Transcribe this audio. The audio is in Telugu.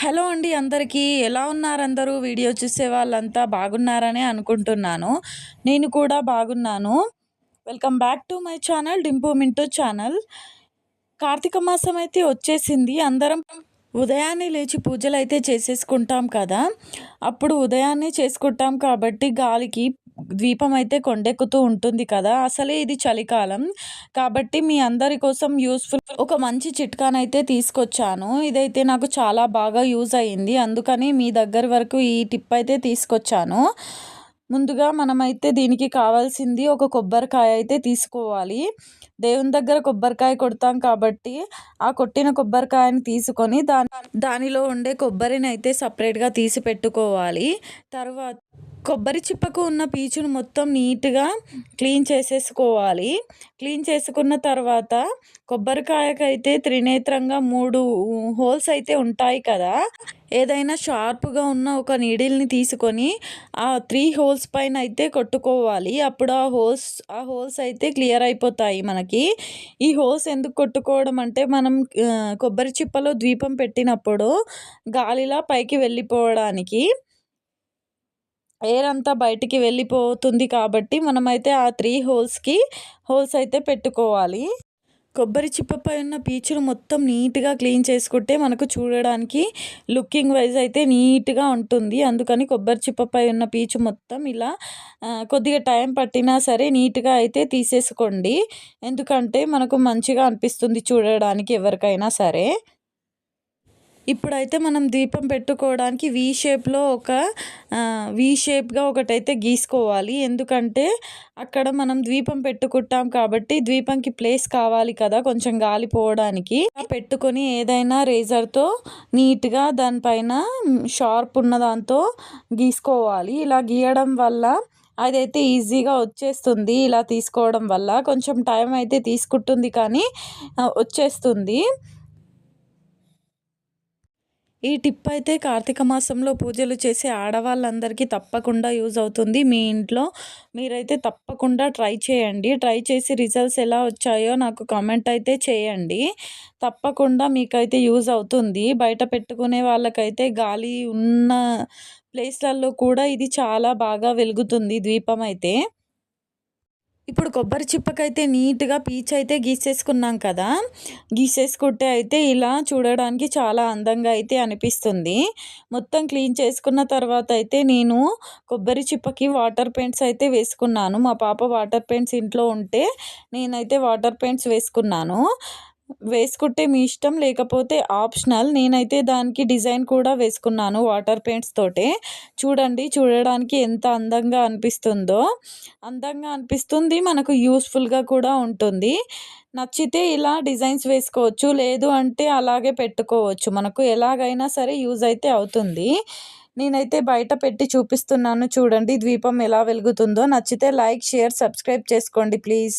హలో అండి అందరికీ. ఎలా ఉన్నారు అందరూ వీడియో చూసే వాళ్ళంతా బాగున్నారనే అనుకుంటున్నాను. నేను కూడా బాగున్నాను. Welcome back to my channel Dimpu Minto channel. Karthika మాసం అయితే వచ్చేసింది. అందరం ఉదయాన్నే లేచి పూజలు అయితే చేసేసుకుంటాం కదా. అప్పుడు ఉదయాన్నే చేసుకుంటాం కాబట్టి గాలికి ద్వీపం అయితే కొండెక్కుతూ ఉంటుంది కదా అసలే ఇది చలికాలం. కాబట్టి మీ అందరి కోసం యూస్ఫుల్ ఒక మంచి చిట్కానైతే తీసుకొచ్చాను. ఇదైతే నాకు చాలా బాగా యూజ్ అయ్యింది. అందుకని మీ దగ్గర వరకు ఈ టిప్ అయితే తీసుకొచ్చాను. ముందుగా మనమైతే దీనికి కావాల్సింది ఒక కొబ్బరికాయ అయితే తీసుకోవాలి. దేవుని దగ్గర కొబ్బరికాయ కొడతాం కాబట్టి ఆ కొట్టిన కొబ్బరికాయని తీసుకొని దాని దానిలో ఉండే కొబ్బరిని అయితే సపరేట్గా తీసి పెట్టుకోవాలి. తర్వాత కొబ్బరి చిప్పకు ఉన్న పీచును మొత్తం నీట్గా క్లీన్ చేసేసుకోవాలి. క్లీన్ చేసుకున్న తర్వాత కొబ్బరికాయకైతే త్రినేత్రంగా మూడు హోల్స్ అయితే ఉంటాయి కదా. ఏదైనా షార్ప్గా ఉన్న ఒక నీడిల్ని తీసుకొని ఆ త్రీ హోల్స్ పైన అయితే కొట్టుకోవాలి. అప్పుడు ఆ హోల్స్ ఆ హోల్స్ అయితే క్లియర్ అయిపోతాయి మనకి. ఈ హోల్స్ ఎందుకు కొట్టుకోవడం అంటే మనం కొబ్బరి చిప్పలో ద్వీపం పెట్టినప్పుడు గాలిలా పైకి వెళ్ళిపోవడానికి ఎయిర్ అంతా బయటికి వెళ్ళిపోతుంది కాబట్టి మనమైతే ఆ త్రీ హోల్స్కి హోల్స్ అయితే పెట్టుకోవాలి. కొబ్బరి చిప్పపై ఉన్న పీచును మొత్తం నీట్గా క్లీన్ చేసుకుంటే మనకు చూడడానికి లుకింగ్ వైజ్ అయితే నీట్గా ఉంటుంది. అందుకని కొబ్బరి చిప్పపై ఉన్న పీచు మొత్తం ఇలా కొద్దిగా టైం పట్టినా సరే నీట్గా అయితే తీసేసుకోండి. ఎందుకంటే మనకు మంచిగా అనిపిస్తుంది చూడడానికి ఎవరికైనా సరే. ఇప్పుడైతే మనం దీపం పెట్టుకోవడానికి వీ షేప్లో ఒక వీ షేప్గా ఒకటైతే గీసుకోవాలి. ఎందుకంటే అక్కడ మనం ద్వీపం పెట్టుకుంటాం కాబట్టి ద్వీపంకి ప్లేస్ కావాలి కదా కొంచెం గాలి పోవడానికి. పెట్టుకొని ఏదైనా రేజర్తో నీట్గా దానిపైన షార్ప్ ఉన్న దాంతో గీసుకోవాలి. ఇలా గీయడం వల్ల అదైతే ఈజీగా వచ్చేస్తుంది. ఇలా తీసుకోవడం వల్ల కొంచెం టైం అయితే తీసుకుంటుంది కానీ వచ్చేస్తుంది. ఈ టిప్ అయితే కార్తీక మాసంలో పూజలు చేసే ఆడవాళ్ళందరికీ తప్పకుండా యూజ్ అవుతుంది. మీ ఇంట్లో మీరైతే తప్పకుండా ట్రై చేయండి. ట్రై చేసి రిజల్ట్స్ ఎలా వచ్చాయో నాకు కామెంట్ అయితే చేయండి. తప్పకుండా మీకైతే యూజ్ అవుతుంది. బయట పెట్టుకునే వాళ్ళకైతే గాలి ఉన్న ప్లేస్లలో కూడా ఇది చాలా బాగా వెలుగుతుంది. ద్వీపం అయితే ఇప్పుడు కొబ్బరి చిప్పకైతే నీట్గా పీచ్ అయితే గీసేసుకున్నాం కదా గీసేసుకుంటే అయితే ఇలా చూడడానికి చాలా అందంగా అయితే అనిపిస్తుంది. మొత్తం క్లీన్ చేసుకున్న తర్వాత అయితే నేను కొబ్బరి చిప్పకి వాటర్ పెయింట్స్ అయితే వేసుకున్నాను. మా పాప వాటర్ పెయింట్స్ ఇంట్లో ఉంటే నేనైతే వాటర్ పెయింట్స్ వేసుకున్నాను. వేసుకుంటే మీ ఇష్టం లేకపోతే ఆప్షనల్. నేనైతే దానికి డిజైన్ కూడా వేసుకున్నాను వాటర్ పెయింట్స్ తోటే. చూడండి చూడడానికి ఎంత అందంగా అనిపిస్తుందో. అందంగా అనిపిస్తుంది మనకు యూస్ఫుల్గా కూడా ఉంటుంది. నచ్చితే ఇలా డిజైన్స్ వేసుకోవచ్చు లేదు అంటే అలాగే పెట్టుకోవచ్చు. మనకు ఎలాగైనా సరే యూజ్ అయితే అవుతుంది. నేనైతే బయట పెట్టి చూపిస్తున్నాను చూడండి ద్వీపం ఎలా వెలుగుతుందో. నచ్చితే లైక్ షేర్ సబ్స్క్రైబ్ చేసుకోండి ప్లీజ్.